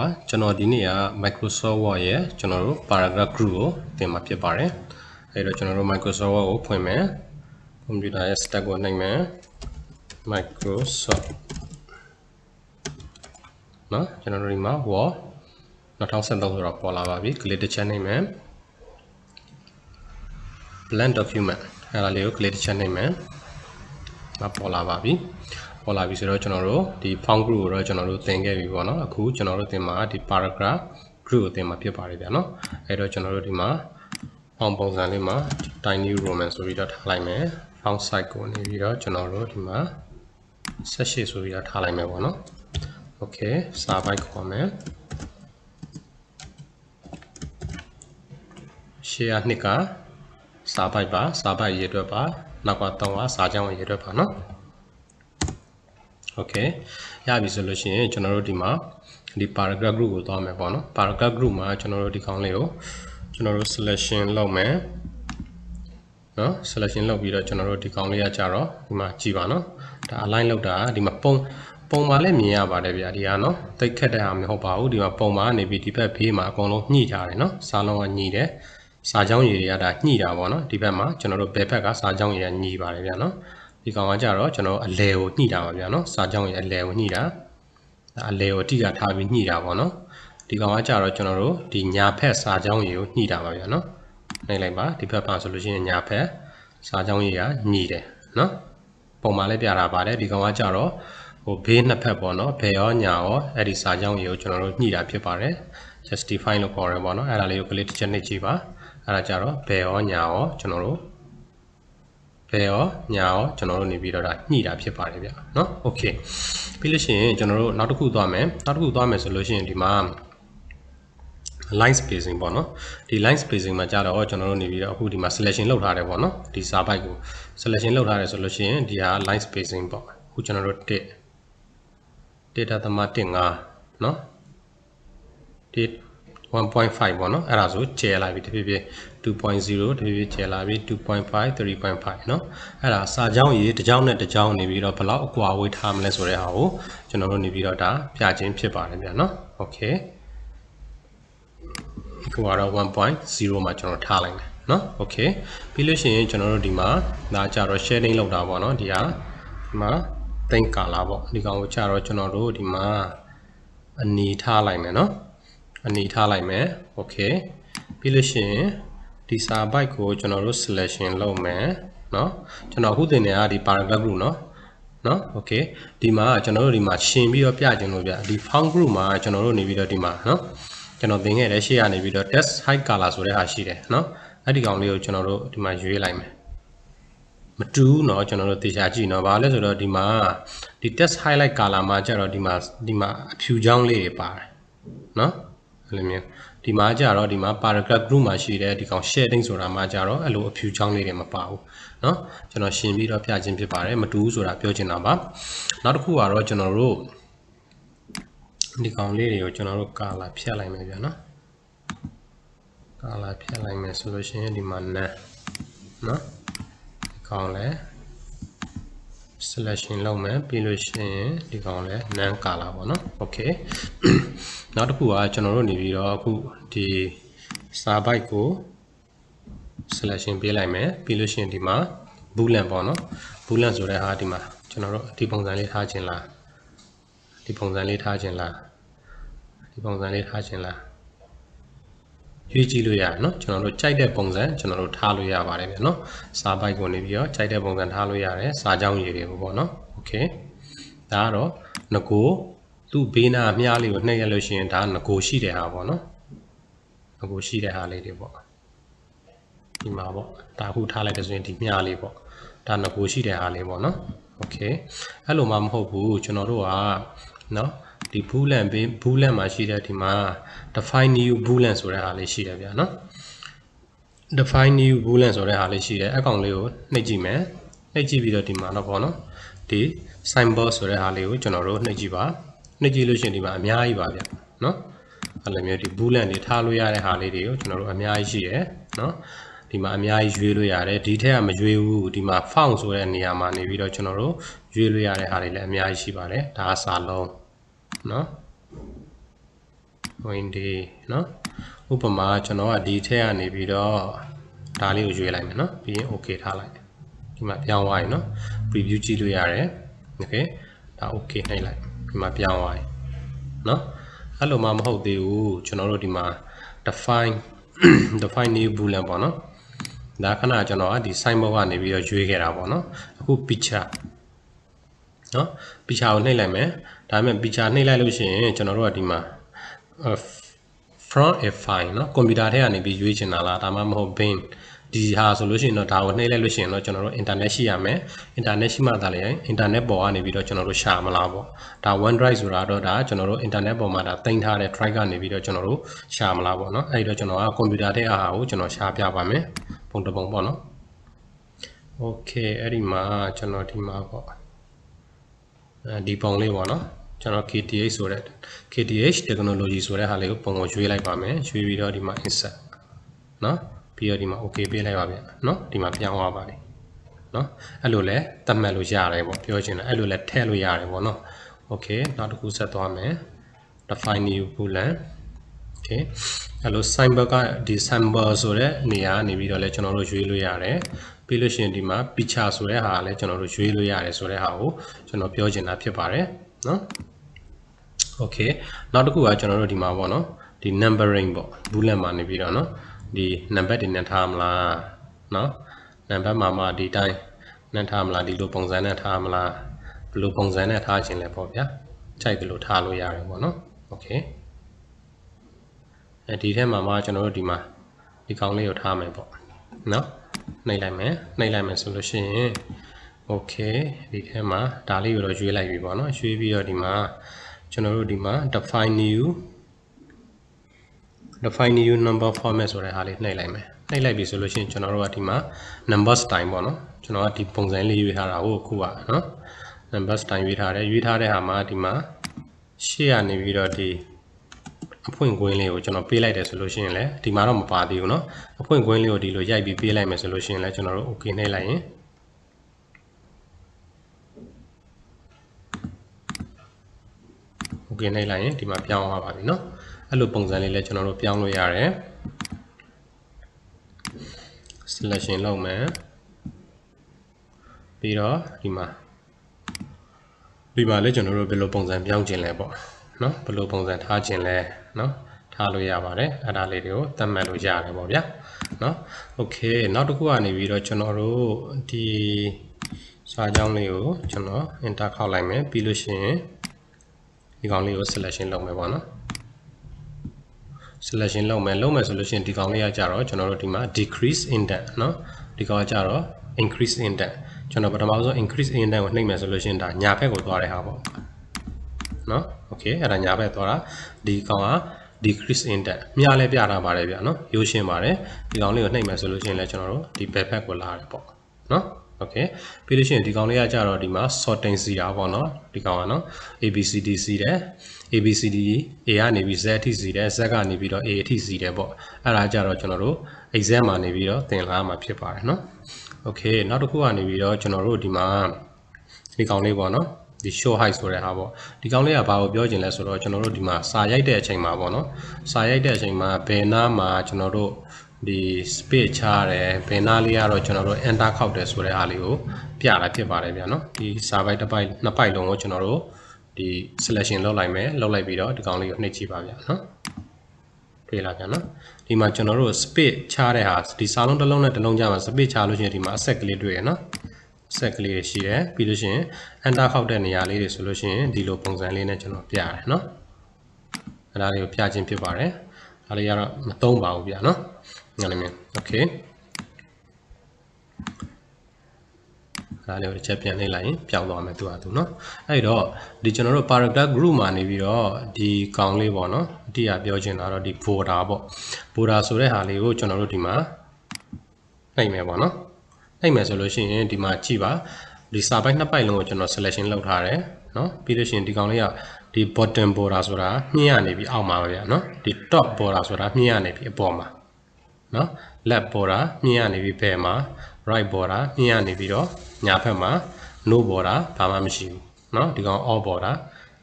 လေးစွာပါကျွန်တော်ဒီနေ့က Microsoft Word ရဲ့ကျွန်တော်တို့ paragraph group ကိုသင်မှာဖြစ်ပါတယ်အဲ့တော့ကျွန်တော်တို့ Microsoft Word ကိုဖွင့်မယ် computer ရဲ့ stack ကိုနှိပ်မယ် Microsoft နော်ကျွန်တော်တို့ဒီမှာ Word 2013ဆိုတော့ပေါ်လာပါပြီ click တစ်ချက်နှိပ်မယ် blank document အဲ့ဒါလေးကို click တစ်ချက်နှိပ်မယ်မပေါ်လာပါပြီ ပေါ်လာပြီဆိုတော့ကျွန်တော်တို့ဒီ found group ကိုတော့ကျွန်တော်တို့သင်ခဲ့ပြီပေါ့နော်အခုကျွန်တော်တို့သင်မှာဒီ paragraph group ကိုသင်မှာဖြစ်ပါတယ်ဗျာနော်အဲ့တော့ကျွန်တော်တို့ဒီမှာ found ပုံစံလေးမှာ tiny roman ဆိုပြီးတော့ထားလိုက်မယ် found site ကိုနေပြီးတော့ကျွန်တော်တို့ဒီမှာ18ဆိုပြီးတော့ထားလိုက်မယ်ပေါ့နော် okay စာပိုက်ခေါ်မယ်ရှေ့အနှစ်ကစာပိုက်ပါစာပိုက်ရေးအတွက်ပါနောက်က3ကစာကြောင်းရေးအတွက်ပါနော် okay ရပြီဆိုလို့ရှိရင်ကျွန်တော်တို့ဒီမှာဒီ paragraph group ကိုသွားမယ်ပေါ့နော် paragraph group မှာကျွန်တော်တို့ဒီခေါင်းလေးကိုကျွန်တော်တို့ selection လုပ်မယ်နော် selection လုပ်ပြီးတော့ကျွန်တော်တို့ဒီခေါင်းလေးကကြတော့ဒီမှာကြည်ပါနော်ဒါ align လုပ်တာဒီမှာပုံပုံမှာလည်းမြင်ရပါတယ်ဗျာဒီကနော်တိတ်ခက်တဲ့ဟာမဟုတ်ပါဘူးဒီမှာပုံမှာနေပြီးဒီဘက်ဘေးမှာအကုန်လုံးညှိထားတယ်နော်စားလုံးကညှိတယ်စာကြောင်းရည်တွေကဒါညှိတာပေါ့နော်ဒီဘက်မှာကျွန်တော်တို့ဘယ်ဘက်ကစာကြောင်းရည်ကညှိပါတယ်ဗျာနော် ဒီကောင်ကကြတော့ကျွန်တော်အလဲကိုညှိတာပါဗျာနော်စာကြောင်းရည်အလဲကိုညှိတာအလဲကိုအတိကထားပြီးညှိတာပေါ့နော်ဒီကောင်ကကြတော့ကျွန်တော်တို့ဒီညာဖက်စာကြောင်းရည်ကိုညှိတာပါဗျာနော်နှိပ်လိုက်ပါဒီဘက်ပါဆိုလို့ရှိရင်ညာဖက်စာကြောင်းရည်ကညှိတယ်နော်ပုံမှန်လည်းပြတာပါတယ်ဒီကောင်ကကြတော့ဟိုဘေးနှစ်ဖက်ပေါ့နော်ဘယ်ရောညာရောအဲ့ဒီစာကြောင်းရည်ကိုကျွန်တော်တို့ညှိတာဖြစ်ပါတယ် justify လို့ခေါ်ရပေါ့နော်အဲ့ဒါလေးကို click တစ်ချက်နှိပ်ကြည့်ပါအဲ့ဒါကြတော့ဘယ်ရောညာရောကျွန်တော်တို့ ဘယ်ရောညာရောကျွန်တော်တို့နေပြီးတော့ဒါညှိတာဖြစ်ပါတယ်ဗျเนาะ okay ပြီးလို့ရှိရင်ကျွန်တော်တို့နောက်တစ်ခုသွားမယ်နောက်တစ်ခုသွားမယ်ဆိုလို့ရှိရင်ဒီမှာ line spacing ပေါ့နော်ဒီ line spacing မှာကြာတော့ကျွန်တော်တို့နေပြီးတော့အခုဒီမှာ selection လုပ်ထားတယ်ပေါ့နော်ဒီစာပိုက်ကို selection လုပ်ထားတယ်ဆိုလို့ရှိရင်ဒီဟာ line spacing ပေါ့အခုကျွန်တော်တို့1 data သမ1.5เนาะဒီ 1.5ပေါ့နော်အဲ့ဒါဆိုကျဲလာပြီတဖြည်းဖြည်း2.0တဖြည်းဖြည်းကျဲလာပြီ2.5 3.5เนาะအဲ့ဒါစာကြောင်းရေးတစ်ကြောင်းနဲ့တစ်ကြောင်းနေပြီးတော့ဘယ်လောက်အကွာဝေးထားမလဲဆိုတဲ့ဟာကိုကျွန်တော်တို့နေပြီးတော့ဒါပြချင်းဖြစ်ပါတယ်ဗျာเนาะ okay ခုကတော့1.0မှာကျွန်တော်ထားလိုက်မယ်เนาะ okay ပြီးလို့ရှိရင်ကျွန်တော်တို့ဒီမှာဒါကြတော့ sharing လောက်တာပေါ့เนาะဒီဟာဒီမှာ think color ပေါ့ဒီကောင်ကိုကြတော့ကျွန်တော်တို့ဒီမှာအနေထားလိုက်မယ်เนาะ အနေထားလိုက်မယ် okay ပြီးလို့ရှိရင်ဒီစာပိုက်ကိုကျွန်တော်တို့ selection လုပ်မယ်เนาะကျွန်တော်အခုသင်နေတာဒီ paragraph group เนาะနော် okay ဒီမှာကျွန်တော်တို့ဒီမှာရှင်ပြီးတော့ပြခြင်းလို့ပြဒီ font group မှာကျွန်တော်တို့နေပြီးတော့ဒီမှာနော်ကျွန်တော်သင်ခဲ့တဲ့ရှေ့ကနေပြီးတော့ test height color ဆိုတဲ့ဟာရှိတယ်နော်အဲ့ဒီကောင်လေးကိုကျွန်တော်တို့ဒီမှာရွေးလိုက်မယ်မတူးเนาะကျွန်တော်တို့သေချာကြည့်เนาะဘာလဲဆိုတော့ဒီမှာဒီ test highlight color မှာကျတော့ဒီမှာဒီမှာအဖြူချောင်းလေးတွေပါတယ်เนาะ အဲ့လိုမျိုးဒီမှာကြတော့ဒီမှာ paragraph group မှာရှိတဲ့ဒီကောင် shading ဆိုတာမှာကြတော့အဲ့လိုအဖြူချောင်းလေးတွေမပါဘူးเนาะကျွန်တော်ရှင်းပြီးတော့ပြခြင်းဖြစ်ပါတယ်မတူဘူးဆိုတာပြောချင်တာပါနောက်တစ်ခုကတော့ကျွန်တော်တို့ဒီကောင်လေးတွေကိုကျွန်တော်တို့ကာလာဖြတ်လိုက်မယ်ဗျာနော်ကာလာဖြတ်လိုက်မယ်ဆိုလို့ရှိရင်ဒီမှာနန်းနော်ဒီကောင်လဲ selection လုပ်မယ်ပြီးလို့ရှိရင်ဒီကောင်လဲ non color ပေါ့နော် okay နောက်တစ်ခုကကျွန်တော်တို့နေပြီးတော့အခုဒီစာပိုက်ကို selection ပေးလိုက်မယ်ပြီးလို့ရှိရင်ဒီမှာ boolean ပေါ့နော် boolean ဆိုတဲ့ဟာဒီမှာကျွန်တော်တို့ဒီပုံစံလေးထားခြင်းလားဒီပုံစံလေးထားခြင်းလားဒီပုံစံလေးထားခြင်းလား ရွေးကြည့်လို့ရတယ်เนาะကျွန်တော်တို့ကြိုက်တဲ့ပုံစံကျွန်တော်တို့ထားလို့ရပါတယ်ဗျာเนาะစာပိုက်ကိုနေပြီးတော့ကြိုက်တဲ့ပုံစံထားလို့ရတယ်စာကြောင်းရည်တွေကိုပေါ့เนาะโอเคဒါကတော့ငကိုသူ့ဘေးနာအမြားလေးကိုနှိပ်ရလို့ရှိရင်ဒါငကိုရှိတဲ့ဟာပေါ့เนาะငကိုရှိတဲ့ဟာလေးတွေပေါ့ဒီမှာပေါ့ဒါအခုထားလိုက်တဲ့ဆိုရင်ဒီမြားလေးပေါ့ဒါငကိုရှိတဲ့ဟာလေးပေါ့เนาะโอเคအဲ့လိုမှမဟုတ်ဘူးကျွန်တော်တို့ကเนาะ ဒီ boolean ဘေး boolean မှာရှိတဲ့ဒီမှာ define new boolean ဆိုတဲ့ဟာလေးရှိတယ်ဗျာနော် define new boolean ဆိုတဲ့ဟာလေးရှိတယ်အကောင်လေးကိုနှိပ်ကြည့်မယ်နှိပ်ကြည့်ပြီးတော့ဒီမှာတော့ပေါ့နော်ဒီ symbol ဆိုတဲ့ဟာလေးကိုကျွန်တော်တို့နှိပ်ကြည့်ပါနှိပ်ကြည့်လို့ရှိရင်ဒီမှာအများကြီးပါဗျာနော်အဲ့လိုမျိုးဒီ boolean တွေထားလို့ရတဲ့ဟာလေးတွေကိုကျွန်တော်တို့အများကြီးရှိတယ်နော်ဒီမှာအများကြီးရွေးလို့ရတယ်ဒီထက်ကမရွေးဘူးဒီမှာ font ဆိုတဲ့နေရာမှာနေပြီးတော့ကျွန်တော်တို့ရွေးလို့ရတဲ့ဟာတွေလည်းအများကြီးရှိပါတယ်ဒါကစာလုံး နော် windy နော်ဥပမာကျွန်တော်ကဒီထက်ကနေပြီးတော့ဒါလေးကိုရွေးလိုက်မယ်နော်ပြီးရင် okay ထားလိုက်ဒီမှာပြောင်းသွားပြီနော် preview ကြည့်လို့ရတယ် okay ဒါ okay နှိပ်လိုက်ဒီမှာပြောင်းသွားပြီနော်အဲ့လိုမှမဟုတ်သေးဘူးကျွန်တော်တို့ဒီမှာ define define new boolean ပေါ့နော်ဒါခဏကျွန်တော်ကဒီ sign board ကနေပြီးတော့ရွေးခဲ့တာပေါ့နော်အခု picture နော် picture ကိုနှိပ်လိုက်မယ်ဒါပေမဲ့ picture နှိပ်လိုက်လို့ရှိရင်ကျွန်တော်တို့ကဒီမှာ from a file เนาะကွန်ပျူတာထဲကနေပြီးရွေးချင်တာလားဒါမှမဟုတ် bin ဒီဟာဆိုလို့ရှိရင်တော့ဒါကိုနှိပ်လိုက်လို့ရှိရင်တော့ကျွန်တော်တို့ internet ရှိရမယ် internet ရှိမှသာလေ internet ပေါ်ကနေပြီးတော့ကျွန်တော်တို့ရှာမလားပေါ့ဒါ OneDrive ဆိုတာတော့ဒါကျွန်တော်တို့ internet ပေါ်မှာဒါတင်ထားတဲ့ drive ကနေပြီးတော့ကျွန်တော်တို့ရှာမလားပေါ့เนาะအဲဒီတော့ကျွန်တော်ကကွန်ပျူတာထဲအားဟာကိုကျွန်တော်ရှာပြပါမယ်ပုံတစ်ပုံပေါ့เนาะ okay အဲ့ဒီမှာကျွန်တော်ဒီမှာပေါ့အဲ ဒီပုံလေးပေါ့เนาะကျွန်တော် KTH ဆိုတဲ့ KTH technology ဆိုတဲ့ဟာလေးကိုပုံကိုရွေးလိုက်ပါမယ်ရွေးပြီးတော့ဒီမှာ insert เนาะပြီးတော့ဒီမှာ okay ပေးလိုက်ပါဗျเนาะဒီမှာပြောင်းသွားပါလိမ့်เนาะအဲ့လိုလဲသတ်မှတ်လို့ရတယ်ပေါ့ပြောချင်တယ်အဲ့လိုလဲထည့်လို့ရတယ်ပေါ့เนาะ okay နောက်တစ်ခုဆက်သွားမယ် define new boolean okay အဲ့လို symbol ကဒီ symbol ဆိုတဲ့နေရာကနေပြီးတော့လဲကျွန်တော်တို့ရွေးလို့ရတယ် ပြီးလို့ရှိရင်ဒီမှာ picture ဆိုတဲ့ဟာလည်းကျွန်တော်တို့ရွေးလို့ရတယ်ဆိုတဲ့ဟာကိုကျွန်တော်ပြောချင်တာဖြစ်ပါတယ်เนาะ okay နောက်တစ်ခုကကျွန်တော်တို့ဒီမှာပေါ့နော်ဒီ numbering ပေါ့ bullet မှာနေပြီးတော့နော်ဒီ number တွေနဲ့ထားမလားနော် number မှာမှဒီတိုင်းနဲ့ထားမလားဒီလိုပုံစံနဲ့ထားမလားဘယ်လိုပုံစံနဲ့ထားခြင်းလဲပေါ့ဗျာကြိုက်တယ်လို့ထားလို့ရတယ်ပေါ့နော် okay အဲဒီထဲမှာမှကျွန်တော်တို့ဒီမှာဒီကောင်လေးကိုထားမယ်ပေါ့နော် နှိပ်လိုက်မယ်နှိပ်လိုက်မယ်ဆိုလို့ရှိရင် okay ဒီထဲမှာဒါလေးကိုတော့ရွေးလိုက်ပြီပေါ့နော်ရွေးပြီးတော့ဒီမှာကျွန်တော်တို့ဒီမှာ define new define new number format ဆိုတဲ့ဟာလေးနှိပ်လိုက်မယ်နှိပ်လိုက်ပြီဆိုလို့ရှိရင်ကျွန်တော်တို့ကဒီမှာ number style ပေါ့နော်ကျွန်တော်ကဒီပုံစံလေးရွေးထားတာကိုခုကနော် number style ရွေးထားတယ်ရွေးထားတဲ့ဟာမှာဒီမှာရှေ့ကနေပြီးတော့ဒီ အဖွင့်ကွင်းလေးကိုကျွန်တော်ပေးလိုက်တယ်ဆိုလို့ရှိရင်လည်းဒီမှာတော့မပါသေးဘူးเนาะအဖွင့်ကွင်းလေးကိုဒီလိုရိုက်ပြီးပေးလိုက်မယ်ဆိုလို့ရှိရင်လည်းကျွန်တော်တို့ okay နှိပ်လိုက်ရင် okay နှိပ်လိုက်ရင်ဒီမှာပြောင်းသွားပါပြီเนาะအဲ့လိုပုံစံလေးလည်းကျွန်တော်တို့ပြောင်းလို့ရတယ် selection လုပ်မယ်ပြီးတော့ဒီမှာဒီမှာလည်းကျွန်တော်တို့ဘယ်လိုပုံစံပြောင်းခြင်းလဲပေါ့ เนาะဘယ်လိုပုံစံထားခြင်းလဲเนาะထားလို့ရပါတယ်အဲ့ဒါလေးတွေကိုသတ်မှတ်လို့ရတယ်ပေါ့ဗျာเนาะ okay နောက်တစ်ခုကနေပြီးတော့ကျွန်တော်တို့ဒီစာကြောင်းလေးကိုကျွန်တော် enter ခောက်လိုက်မယ်ပြီးလို့ရှိရင်ဒီကောင်လေးကို selection လုပ်မယ်ပေါ့နော် selection လုပ်မယ်လုပ်မယ်ဆိုလို့ရှိရင်ဒီကောင်လေးကကြတော့ကျွန်တော်တို့ဒီမှာ decrease index เนาะဒီကောင်ကကြတော့ increase index ကျွန်တော်ပထမဆုံး increase index ကိုနှိပ်မယ်ဆိုလို့ရှိရင်ဒါညာဘက်ကိုသွားတဲ့ဟာပေါ့ เนาะ okay အဲ့ဒါညာဘက်သွားတာဒီကောင်က decrease index မြားလဲပြထားပါတယ်ဗျာเนาะရိုးရှင်းပါတယ်ဒီကောင်လေးကိုနှိပ်မယ်ဆိုလို့ရှိရင်လည်းကျွန်တော်တို့ဒီဘက်ဘက်ကိုလာတယ်ပေါ့เนาะ okay ပြီးလို့ရှိရင်ဒီကောင်လေးကကြတော့ဒီမှာ sorting စီတာပေါ့နော်ဒီကောင်ကနော် abcd စီတယ် abcd a ကနေပြီး z အထိစီတယ် z ကနေပြီးတော့ a အထိစီတယ်ပေါ့အဲ့ဒါကြတော့ကျွန်တော်တို့ exam မှာနေပြီးတော့သင်လာမှာဖြစ်ပါတယ်နော် okay နောက်တစ်ခုကနေပြီးတော့ကျွန်တော်တို့ဒီမှာဒီကောင်လေးပေါ့နော် ဒီ show height ဆိုတဲ့ဟာပေါ့ဒီကောင်လေးကဘာကိုပြောချင်လဲဆိုတော့ကျွန်တော်တို့ဒီမှာစာရိုက်တဲ့အချိန်မှာပေါ့နော်စာရိုက်တဲ့အချိန်မှာဘယ်နားမှာကျွန်တော်တို့ဒီ space ချရတယ်ဘယ်နားလေးကတော့ကျွန်တော်တို့ enter ခောက်တယ်ဆိုတဲ့အားလေးကိုပြတာဖြစ်ပါတယ်ဗျာနော်ဒီစာပိုက်တစ်ပိုက်နှစ်ပိုက်လုံးကိုကျွန်တော်တို့ဒီ selection လုပ်လိုက်မယ်လုပ်လိုက်ပြီးတော့ဒီကောင်လေးကိုနှိပ်ကြည့်ပါဗျာနော်တွေ့လားဗျာနော်ဒီမှာကျွန်တော်တို့ space ချတဲ့ဟာဒီစာလုံးတစ်လုံးနဲ့တစ်လုံးကြားမှာ space ချလို့ရှိရင်ဒီမှာအဆက်ကလေးတွေ့ရနော် ဆက်ကလေးတွေရှိတယ်ပြီးလို့ရှိရင် enter ခောက်တဲ့နေရာလေးတွေဆိုလို့ရှိရင်ဒီလိုပုံစံလေးနဲ့ကျွန်တော်ပြရတယ်နော်အဲ့ဒါလေးကိုပြခြင်းဖြစ်ပါတယ်ဒါလေးကတော့မသုံးပါဘူးဗျာနော်ငါလည်းမြင် okay ဒါလေးကိုတစ်ချက်ပြန်နှိပ်လိုက်ရင်ပျောက်သွားမယ်သူကသူเนาะအဲ့တော့ဒီကျွန်တော်တို့ paragraph group မှာနေပြီးတော့ဒီကောင်လေးပေါ့เนาะအတိအပြောချင်တာတော့ဒီ border ပေါ့ border ဆိုတဲ့ဟာလေးကိုကျွန်တော်တို့ဒီမှာနှိပ်မယ်ပေါ့เนาะ နှိပ်မယ်ဆိုလို့ရှိရင်ဒီမှာကြည့်ပါဒီစာပိုက်နှစ်ပိုက်လုံးကိုကျွန်တော် selection လုပ်ထားတယ်เนาะပြီးလို့ရှိရင်ဒီကောင်လေးကဒီ bottom border ဆိုတာမြင့်ရနေပြီးအောက်မှာပဲဗျာเนาะဒီ top border ဆိုတာမြင့်ရနေပြီးအပေါ်မှာเนาะ left border မြင့်ရနေပြီးဘယ်မှာ right border မြင့်ရနေပြီးတော့ညာဘက်မှာ no border ဘာမှမရှိဘူးเนาะဒီကောင် all border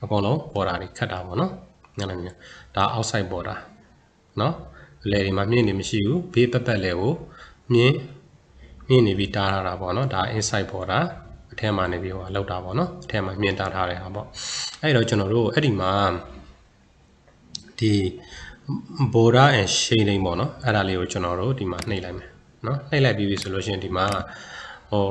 အကုန်လုံး border တွေခတ်တာပေါ့เนาะ နားလည်မြင်ဒါ outside border เนาะအလဲတွေမှာမြင့်နေမရှိဘူးဘေးပတ်ပတ်လဲကိုမြင့် မြင့်နေပြီးတားထားတာပေါ့နော်ဒါ inside border အထက်မှာနေပြီးဟိုလောက်တာပေါ့နော်အထက်မှာမြင့်တားထားတဲ့ဟာပေါ့အဲ့တော့ကျွန်တော်တို့အဲ့ဒီမှာဒီ border and shading ပေါ့နော်အဲ့ဒါလေးကိုကျွန်တော်တို့ဒီမှာနှိပ်လိုက်မယ်နော်နှိပ်လိုက်ပြီးပြီဆိုလို့ရှိရင်ဒီမှာဟို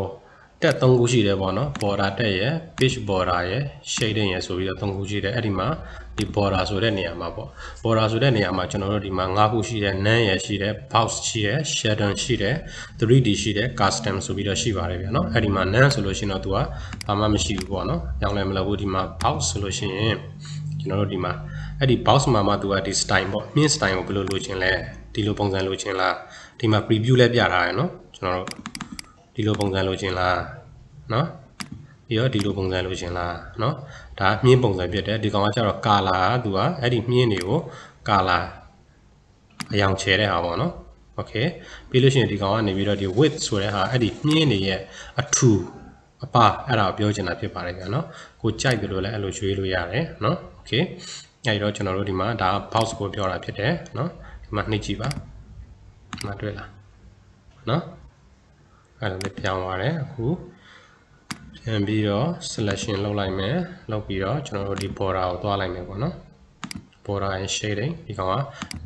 တက်3ခုရှိတယ်ပေါ့နော် border တက်ရယ် page border ရယ် shading ရယ်ဆိုပြီးတော့3ခုရှိတယ်အဲ့ဒီမှာဒီ border ဆိုတဲ့နေရာမှာပေါ့ border ဆိုတဲ့နေရာမှာကျွန်တော်တို့ဒီမှာ5ခုရှိတယ် none ရယ်ရှိတယ် box ရှိတယ် shadow ရှိတယ် 3D ရှိတယ် custom ဆိုပြီးတော့ရှိပါတယ်ဗျာနော်အဲ့ဒီမှာ none ဆိုလို့ရှိရင်တော့သူကဘာမှမရှိဘူးပေါ့နော်ကြောင်းလည်းမလုပ်ဘူးဒီမှာ box ဆိုလို့ရှိရင်ကျွန်တော်တို့ဒီမှာအဲ့ဒီ box မှာမှသူကဒီ style ပေါ့မြင့် style ကိုဘယ်လိုလိုချင်လဲဒီလိုပုံစံလိုချင်လားဒီမှာ preview လည်းပြထားရယ်နော်ကျွန်တော်တို့ ဒီလိုပုံစံလိုချင်လားနော်ပြီးတော့ဒီလိုပုံစံလိုချင်လားเนาะဒါမြင်းပုံစံဖြစ်တယ်ဒီကောင်ကကျတော့ color ကသူကအဲ့ဒီမြင်းတွေကို color အယောင်ချဲတဲ့ဟာပေါ့နော် okay ပြီးလို့ရှိရင်ဒီကောင်ကနေပြီးတော့ဒီ width ဆိုတဲ့ဟာအဲ့ဒီမြင်းတွေရဲ့အထူအပါအဲ့ဒါကိုပြောချင်တာဖြစ်ပါတယ်ဗျာနော်ကိုကြိုက်တယ်လို့လည်းအဲ့လိုရွေးလို့ရတယ်နော် okay အဲ့တော့ကျွန်တော်တို့ဒီမှာဒါ box ကိုပြောတာဖြစ်တယ်နော်ဒီမှာနှိပ်ကြည့်ပါဒီမှာတွေ့လားနော် အဲ့ဒါလေးပြောင်းသွားတယ်အခုပြန်ပြီးတော့ selection လုပ်လိုက်မယ်လုပ်ပြီးတော့ကျွန်တော်တို့ဒီ border ကိုသွားလိုက်မယ်ပေါ့နော် border and shading ဒီကောင်က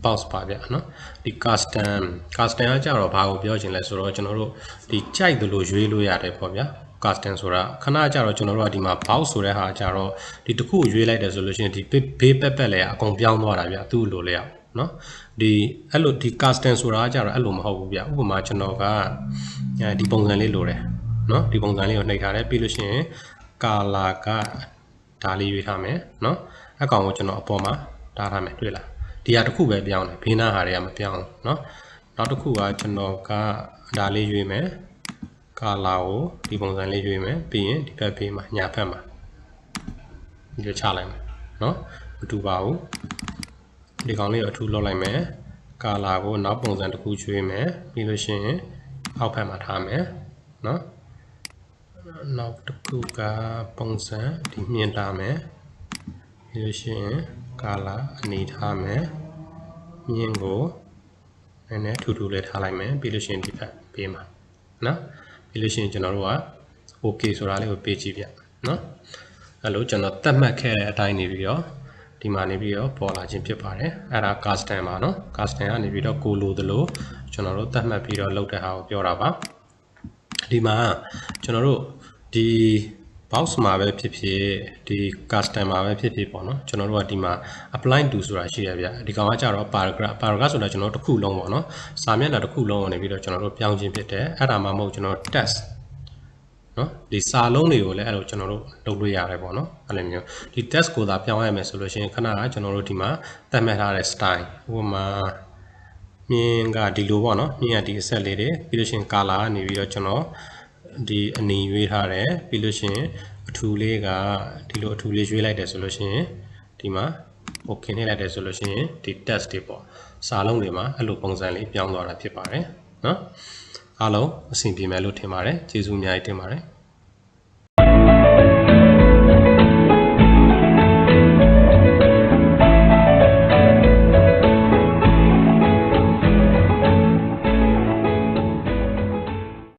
box ပါဗျာနော်ဒီ custom custom ကကြတော့ဘာကိုပြောချင်လဲဆိုတော့ကျွန်တော်တို့ဒီကြိုက်သလိုရွေးလို့ရတယ်ပေါ့ဗျာ custom ဆိုတာခဏကြတော့ကျွန်တော်တို့ကဒီမှာ box ဆိုတဲ့ဟာကြတော့ဒီတစ်ခုရွေးလိုက်တယ်ဆိုလို့ရှိရင်ဒီဘေးပက်ပက်လဲအကုန်ပြောင်းသွားတာဗျာသူ့လိုလဲအောင် နော်ဒီအဲ့လိုဒီ custom ဆိုတာကကြတော့အဲ့လိုမဟုတ်ဘူးဗျဥပမာကျွန်တော်ကဒီပုံစံလေးလိုတယ်နော်ဒီပုံစံလေးကိုနှိပ်ထားတယ်ပြီးလို့ရှိရင် color ကဒါလေးရွေးထားမယ်နော်အကောင်ကိုကျွန်တော်အပေါ်မှာဒါထားမယ်တွေ့လားဒီဟာတစ်ခုပဲပြောင်းတယ်ဘေးနားဟာတွေကမပြောင်းဘူးနော်နောက်တစ်ခုကကျွန်တော်ကဒါလေးရွေးမယ် color ကိုဒီပုံစံလေးရွေးမယ်ပြီးရင်ဒီဘက်ဘေးမှာညာဘက်မှာဒီလိုချလိုက်မယ်နော်မတူပါဘူး ဒီကောင်လေးကိုအထူးလောက်လိုက်မယ်ကာလာကိုနောက်ပုံစံတစ်ခုချွေးမယ်ပြီးလို့ရှိရင်အောက်ဖက်မှာထားမယ်နော်နောက်တစ်ခုကပုံစံဒီမြင်ထားမယ်ပြီးလို့ရှိရင်ကာလာအနေထားမယ်မြင်ကိုနည်းနည်းထူထူလေးထားလိုက်မယ်ပြီးလို့ရှိရင်ဒီဖက်ပေးမှာနော်ပြီးလို့ရှိရင်ကျွန်တော်တို့က okay ဆိုတာလေးကိုပေးကြည့်ပြနော်အဲ့လိုကျွန်တော်သတ်မှတ်ခဲ့တဲ့အတိုင်းနေပြီးတော့ ဒီမှာနေပြီးတော့ပေါ်လာခြင်းဖြစ်ပါတယ်အဲ့ဒါ custom ပါနော် custom ကနေပြီးတော့ကိုလိုသလိုကျွန်တော်တို့သတ်မှတ်ပြီးတော့လုပ်တဲ့ဟာကိုပြောတာပါဒီမှာကျွန်တော်တို့ဒီ box မှာပဲဖြစ်ဖြစ်ဒီ custom မှာပဲဖြစ်ဖြစ်ပေါ့နော်ကျွန်တော်တို့ကဒီမှာ apply to ဆိုတာရှိရဗျဒီကောင်ကကြတော့ paragraph paragraph ဆိုတာကျွန်တော်တို့တစ်ခုလုံးပေါ့နော်စာမျက်နှာတစ်ခုလုံးကနေပြီးတော့ကျွန်တော်တို့ပြောင်းခြင်းဖြစ်တယ်အဲ့ဒါမှမဟုတ်ကျွန်တော် test နော်ဒီစာလုံးတွေကိုလည်းအဲ့လိုကျွန်တော်တို့လုပ်လို့ရတယ်ပေါ့နော်အဲ့လိုမျိုးဒီ test ကိုသာပြောင်းရမယ်ဆိုလို့ရှိရင်ခဏကကျွန်တော်တို့ဒီမှာသတ်မှတ်ထားတဲ့ style ဥပမာမြင်းကဒီလိုပေါ့နော်မြင်းကဒီအဆက်လေးတွေပြီးလို့ရှိရင် color ကနေပြီးတော့ကျွန်တော်ဒီအနီရွေးထားတယ်ပြီးလို့ရှိရင်အထူလေးကဒီလိုအထူလေးရွေးလိုက်တယ်ဆိုလို့ရှိရင်ဒီမှာ okay နှိပ်လိုက်တယ်ဆိုလို့ရှိရင်ဒီ test တွေပေါ့စာလုံးတွေမှာအဲ့လိုပုံစံလေးပြောင်းသွားတာဖြစ်ပါတယ်နော် အားလုံးအဆင်ပြေမယ်လို့ထင်ပါတယ်ကျေးဇူးအများကြီးတင်ပါတယ်